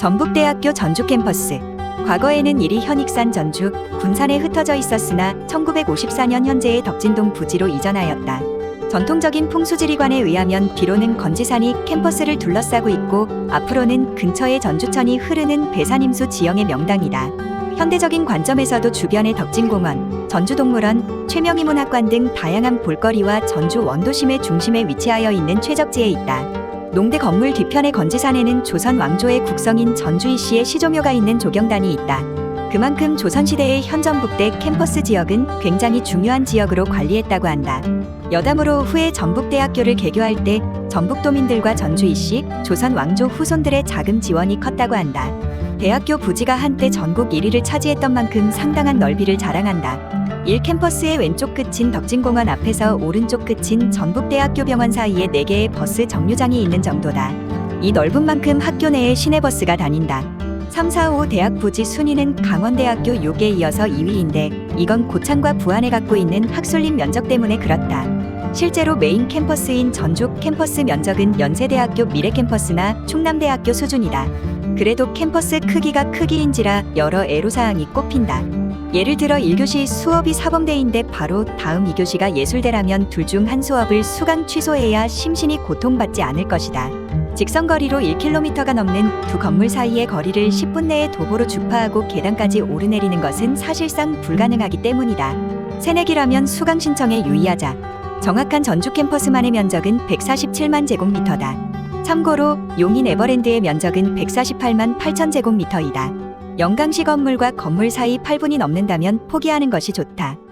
전북대학교 전주 캠퍼스. 과거에는 이리 현익산 전주, 군산에 흩어져 있었으나 1954년 현재의 덕진동 부지로 이전하였다. 전통적인 풍수지리관에 의하면 뒤로는 건지산이 캠퍼스를 둘러싸고 있고 앞으로는 근처의 전주천이 흐르는 배산임수 지형의 명당이다. 현대적인 관점에서도 주변의 덕진공원, 전주동물원, 최명희문학관 등 다양한 볼거리와 전주 원도심의 중심에 위치하여 있는 최적지에 있다. 농대 건물 뒤편의 건지산에는 조선 왕조의 국성인 전주이 씨의 시조묘가 있는 조경단이 있다. 그만큼 조선시대의 현전북대 캠퍼스 지역은 굉장히 중요한 지역으로 관리했다고 한다. 여담으로 후에 전북대학교를 개교할 때 전북도민들과 전주이 씨, 조선 왕조 후손들의 자금 지원이 컸다고 한다. 대학교 부지가 한때 전국 1위를 차지했던 만큼 상당한 넓이를 자랑한다. 1 캠퍼스의 왼쪽 끝인 덕진공원 앞에서 오른쪽 끝인 전북대학교 병원 사이에 4개의 버스 정류장이 있는 정도다. 이 넓은 만큼 학교 내에 시내버스가 다닌다. 3, 4, 5 대학 부지 순위는 강원대학교 6에 이어서 2위인데 이건 고창과 부안에 갖고 있는 학술림 면적 때문에 그렇다. 실제로 메인 캠퍼스인 전주 캠퍼스 면적은 연세대학교 미래 캠퍼스나 충남대학교 수준이다. 그래도 캠퍼스 크기가 크기인지라 여러 애로사항이 꼽힌다. 예를 들어 1교시 수업이 사범대인데 바로 다음 2교시가 예술대라면 둘 중 한 수업을 수강 취소해야 심신이 고통받지 않을 것이다. 직선거리로 1km가 넘는 두 건물 사이의 거리를 10분 내에 도보로 주파하고 계단까지 오르내리는 것은 사실상 불가능하기 때문이다. 새내기라면 수강 신청에 유의하자. 정확한 전주 캠퍼스만의 면적은 147만 제곱미터다. 참고로 용인 에버랜드의 면적은 148만 8천 제곱미터이다. 영광시 건물과 건물 사이 8분이 넘는다면 포기하는 것이 좋다.